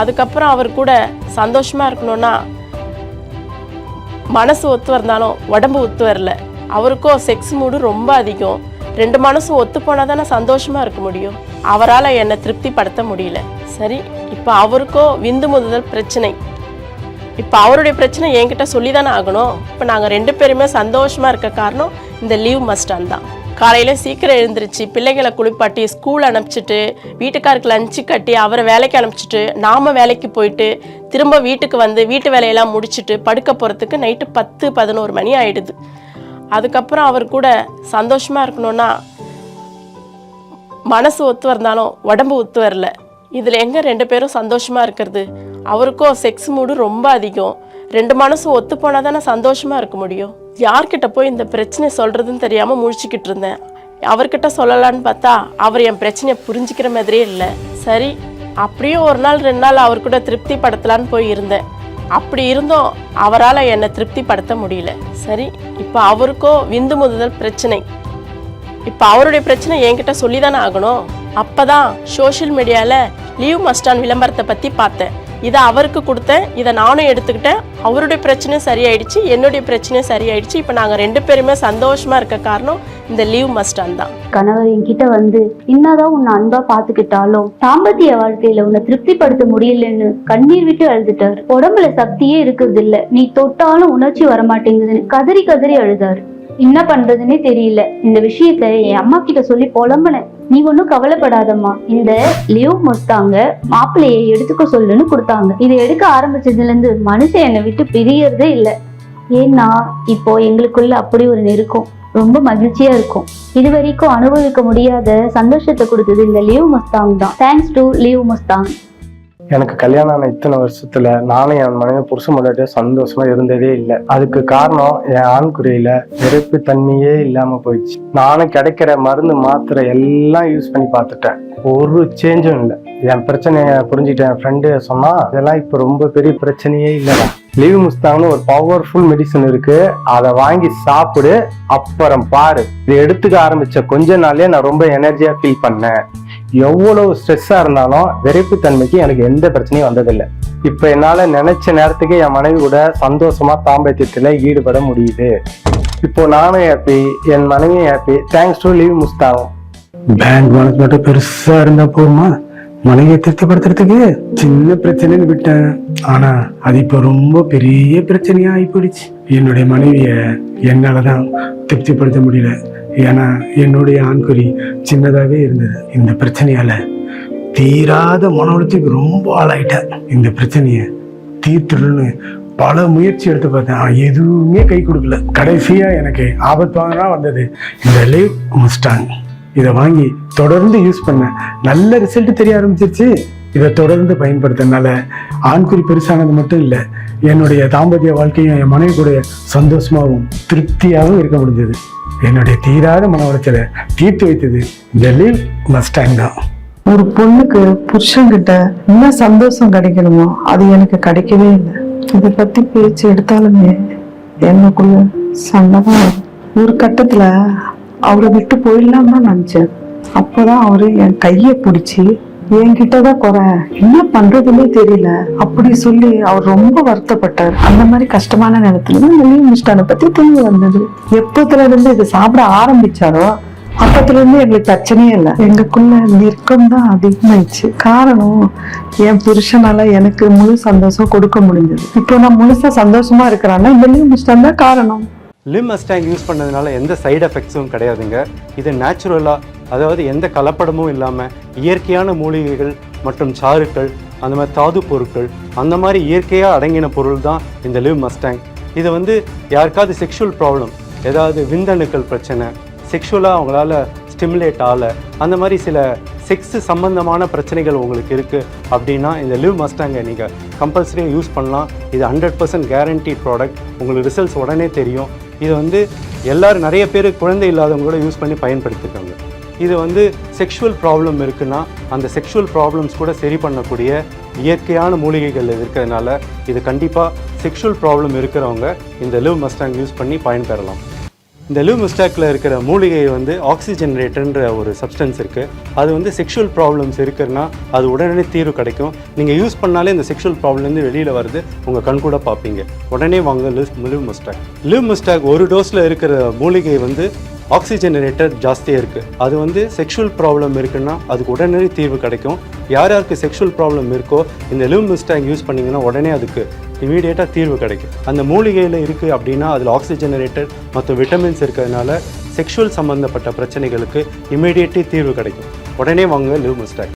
அதுக்கப்புறம் அவர் கூட சந்தோஷமாக இருக்கணும்னா மனசு ஒத்து வரந்தாலும் உடம்பு ஒத்து வரல. அவருக்கும் செக்ஸ் மூடு ரொம்ப அதிகம். ரெண்டு மனசும் ஒத்து போனால் தானே சந்தோஷமாக இருக்க முடியும். அவரால் என்னை திருப்திப்படுத்த முடியல. சரி இப்போ அவருக்கோ விந்து முதல் பிரச்சனை. இப்போ அவருடைய பிரச்சனை என்கிட்ட சொல்லி தானே ஆகணும். இப்போ நாங்கள் ரெண்டு பேருமே சந்தோஷமாக இருக்க காரணம் இந்த லீவ் மஸ்டான் தான். காலையில் சீக்கிரம் எழுந்திருச்சு பிள்ளைகளை குளிப்பாட்டி ஸ்கூல் அனுப்பிச்சிட்டு வீட்டுக்காருக்கு லஞ்சு கட்டி அவரை வேலைக்கு அனுப்பிச்சிட்டு நாம் வேலைக்கு போயிட்டு திரும்ப வீட்டுக்கு வந்து வீட்டு வேலையெல்லாம் முடிச்சுட்டு படுக்க போகிறதுக்கு நைட்டு பத்து பதினோரு மணி ஆயிடுது. அதுக்கப்புறம் அவர் கூட சந்தோஷமாக இருக்கணும்னா மனசு ஒத்து வந்தாலும் உடம்பு ஒத்து வரல. இதில் எங்கே ரெண்டு பேரும் சந்தோஷமாக இருக்கிறது? அவருக்கும் செக்ஸ் மூடு ரொம்ப அதிகம். ரெண்டு மனசும் ஒத்து போனால் தானே சந்தோஷமாக இருக்க முடியும்? யார்கிட்ட போய் இந்த பிரச்சனை சொல்கிறதுன்னு தெரியாமல் முழிச்சுக்கிட்டு இருந்தேன். அவர்கிட்ட சொல்லலான்னு பார்த்தா அவர் என் பிரச்சனையை புரிஞ்சுக்கிற மாதிரியே இல்லை. சரி அப்படியும் ஒரு நாள் ரெண்டு நாள் அவர் கூட திருப்தி படுத்தலான்னு போய் இருந்தேன். அப்படி இருந்தும் அவரால் என்னை திருப்திப்படுத்த முடியல. சரி இப்போ அவருக்கோ விந்து முதல் பிரச்சனை. இப்போ அவருடைய பிரச்சனை என்கிட்ட சொல்லி தானே ஆகணும். அப்பதான் சோஷியல் மீடியாவில் லீவ் மஸ்டான் விளம்பரத்தை பற்றி பார்த்தேன். இதை அவருக்கு கொடுத்தேன் இதை நானும் எடுத்துக்கிட்டேன். அவருடைய பிரச்சனையும் சரியாயிடுச்சு என்னுடைய பிரச்சனையும் சரியாயிடுச்சு. இப்போ நாங்கள் ரெண்டு பேருமே சந்தோஷமாக இருக்க காரணம் இந்த லீவ் மஸ்டான் தான். கணவர் என்கிட்ட வந்து என்னதான் உன்னை அன்பா பாத்துக்கிட்டாலும் தாம்பத்திய வாழ்க்கையில உன்னை திருப்திப்படுத்த முடியலன்னு கண்ணீர் விட்டு அழுதுட்டாரு. உடம்புல சக்தியே இருக்கிறது இல்ல நீ தொட்டாலும் உணர்ச்சி வரமாட்டேங்குதுன்னு கதறி கதறி அழுதாரு. என்ன பண்றதுன்னே தெரியல. இந்த விஷயத்த என் அம்மா கிட்ட சொல்லி புலம்புனேன். நீ ஒன்றும் கவலைப்படாதம்மா. இந்த லிவ் முஸ்தாங்க மாப்பிள்ளையை எடுத்துக்க சொல்லுன்னு கொடுத்தாங்க. இதை எடுக்க ஆரம்பிச்சதுல இருந்து மனுஷன் என்னை விட்டு பிரியறதே இல்லை. ஏன்னா இப்போ எங்களுக்குள்ள அப்படி ஒரு நெருக்கம். ரொம்ப மகிழ்ச்சியா இருக்கும். இது வரைக்கும் அனுபவிக்க முடியாத சந்தோஷத்தை கொடுத்தது இந்த லீவ் மஸ்தாங் தான். தேங்க்ஸ் டு லீவ் மஸ்தாங் எனக்கு கல்யாணம் ஆன இத்தனை வருஷத்துல நானும் என் மனைவி புருஷ முன்னாடியே சந்தோஷமா இருந்ததே இல்லை. அதுக்கு காரணம் என் ஆண்குறியில வெறுப்பு தன்மையே இல்லாம போயிடுச்சு. நானும் கிடைக்கிற மருந்து மாத்திரை எல்லாம் யூஸ் பண்ணி பார்த்துட்டேன். ஒரு சேஞ்சும் இல்லை. என் பிரச்சனைய புரிஞ்சுக்கிட்டேன் என் ஃப்ரெண்டு சொன்னா இதெல்லாம் இப்போ ரொம்ப பெரிய பிரச்சனையே இல்லைடா லீவ் முஸ்தாங்னு ஒரு பவர்ஃபுல் மெடிசன் இருக்கு. அதை வாங்கி சாப்பிடு. அப்புறம் பாரு. இதை எடுத்துக்க ஆரம்பிச்ச கொஞ்ச நாளே நான் ரொம்ப எனர்ஜியா ஃபீல் பண்ணேன். எவ்வளவு ஸ்ட்ரெஸ்ஸாக இருந்தாலும் விரைப்புத்தன்மைக்கு எனக்கு எந்த பிரச்சனையும் வந்ததில்லை. இப்போ என்னால் நினச்ச நேரத்துக்கு என் மனைவி கூட சந்தோஷமா தாம்பத்தியத்தில் ஈடுபட முடியுது. இப்போ நானும் ஹாப்பி என் மனைவியும் ஹாப்பி தேங்க்ஸ் டு லீவ் முஸ்தாவும் பேங்க் பேலன்ஸ் மட்டும் பெருசா இருந்தா போதுமா? மனைவியை திருப்திப்படுத்துறதுக்கு சின்ன பிரச்சனைன்னு விட்டேன். ஆனா அது இப்போ ரொம்ப பெரிய பிரச்சனையா ஆகி போயிடுச்சு. என்னுடைய என்னால் தான் திருப்திப்படுத்த முடியல. ஏன்னா என்னுடைய ஆண்குறி சின்னதாகவே இருந்தது. இந்த பிரச்சனையால் தீராத மன உளைச்சலுக்கு ரொம்ப ஆளாயிட்டேன் இந்த பிரச்சனையை தீர்த்துடணும்னு பல முயற்சி எடுத்து பார்த்தேன். எதுவுமே கை கொடுக்கல. கடைசியாக எனக்கு ஆபத்தானா வந்தது. இந்த லேப் முஸ்டாங். இதை வாங்கி தொடர்ந்து யூஸ் பண்ணேன் நல்ல ரிசல்ட் தெரிய ஆரம்பிச்சிருச்சு. இதை தொடர்ந்து பயன்படுத்தினால ஆண்குறி பெருசானது மட்டும் இல்லை என்னுடைய தாம்பத்திய வாழ்க்கையும் என் மனைவி கூட சந்தோஷமாகவும் திருப்தியாகவும் இருக்க முடிஞ்சது. என்னுடைய தீராத மன உளைச்சலை தீர்த்து வைத்தது ஜலீல் பஸ் மஸ்டாங் தான். ஒரு பொண்ணுக்கு புருஷன்கிட்ட என்ன சந்தோஷம் கிடைக்கணுமோ அது எனக்கு கிடைக்கவே இல்லை. இதை பத்தி பேச்சு எடுத்தாலுமே எனக்குள்ள சண்டைதான் ஒரு கட்டத்துல அவரை விட்டு போயிடலாம் தான் நினைச்சேன். அப்போதான் அவரு என் கையை பிடிச்சி என்கிட்டதான் குறை. என்ன பண்றதுன்னே தெரியல. அப்படி சொல்லி அவர் ரொம்ப வருத்தப்பட்டார். அந்த மாதிரி கஷ்டமான நேரத்துல தான் இந்த லீவ் மிஸ்டானை பத்தி தெரிய வந்தது. எப்பத்துல இருந்து இதை சாப்பிட ஆரம்பிச்சாரோ அப்பத்துல இருந்து எங்களுக்கு பிரச்சனையே இல்லை. எங்களுக்குள்ள நெருக்கம் தான் அதிகமாயிடுச்சு. காரணம் என் புருஷனால எனக்கு முழு சந்தோஷம் கொடுக்க முடிஞ்சது. இப்போ நான் முழுசா சந்தோஷமா இருக்கிறேன்னா இந்த லீவ் மிஸ்டான் தான் காரணம். லிம் மஸ்டாங் யூஸ் பண்ணதுனால எந்த சைடு எஃபெக்ட்ஸும் கிடையாதுங்க. இது நேச்சுரலாக அதாவது எந்த கலப்படமும் இல்லாமல் இயற்கையான மூலிகைகள் மற்றும் சாறுக்கள் அந்த மாதிரி தாது பொருட்கள் அந்த மாதிரி இயற்கையாக அடங்கின பொருள் தான் இந்த லிவ் மஸ்டாங். இது வந்து யாருக்காவது செக்ஷுவல் ப்ராப்ளம் ஏதாவது விந்தணுக்கள் பிரச்சனை செக்ஷுவலாக அவங்களால ஸ்டிமுலேட் ஆகலை அந்த மாதிரி சில செக்ஸ் சம்பந்தமான பிரச்சனைகள் உங்களுக்கு இருக்குது அப்படின்னா இந்த லிவ் மஸ்டாங்கை நீங்கள் கம்பல்சரியாக யூஸ் பண்ணலாம். இது ஹண்ட்ரட் பர்சன்ட் கேரண்டி ப்ராடக்ட் உங்களுக்கு ரிசல்ட்ஸ் உடனே தெரியும். இது வந்து எல்லோரும் நிறைய பேர் குழந்தை இல்லாதவங்க கூட யூஸ் பண்ணி பயன்படுத்திருக்காங்க இது வந்து செக்ஷுவல் ப்ராப்ளம் இருக்குன்னா அந்த செக்ஷுவல் ப்ராப்ளம்ஸ் கூட சரி பண்ணக்கூடிய இயற்கையான மூலிகைகள் இருக்கிறதுனால இது கண்டிப்பாக செக்ஷுவல் ப்ராப்ளம் இருக்கிறவங்க இந்த லிவ் மஸ்டாங் யூஸ் பண்ணி பயன்பெறலாம். இந்த லிவ் மிஸ்டாக்ல இருக்கிற மூலிகை வந்து ஆக்சிஜனரேட்டர்ன்ற ஒரு சப்ஸ்டன்ஸ் இருக்குது அது வந்து செக்ஷுவல் ப்ராப்ளம்ஸ் இருக்குன்னா அது உடனே தீர்வு கிடைக்கும். நீங்கள் யூஸ் பண்ணாலே இந்த செக்ஷுவல் ப்ராப்ளம்லேருந்து வெளியில் வருது உங்கள் கண் கூட பார்ப்பீங்க. உடனே வாங்க லிவ் லிவ் மிஸ்டாக் லிவ் மிஸ்டாக் ஒரு டோஸில் இருக்கிற மூலிகை வந்து ஆக்சிஜனரேட்டர் ஜாஸ்தியாக இருக்குது அது வந்து செக்ஷுவல் ப்ராப்ளம் இருக்குன்னா அதுக்கு உடனடி தீர்வு கிடைக்கும். யார் யாருக்கு செக்ஷுவல் ப்ராப்ளம் இருக்கோ இந்த லிவ் மிஸ்டாங் யூஸ் பண்ணிங்கன்னா உடனே அதுக்கு இமீடியட்டாக தீர்வு கிடைக்கும். அந்த மூலிகையில் இருக்குது அப்படின்னா அதில் ஆக்சிஜனரேட்டர் மற்றும் விட்டமின்ஸ் இருக்கிறதுனால செக்ஷுவல் சம்மந்தப்பட்ட பிரச்சனைகளுக்கு இமீடியட்லி தீர்வு கிடைக்கும். உடனே வாங்க லிவ் மிஸ்டாக்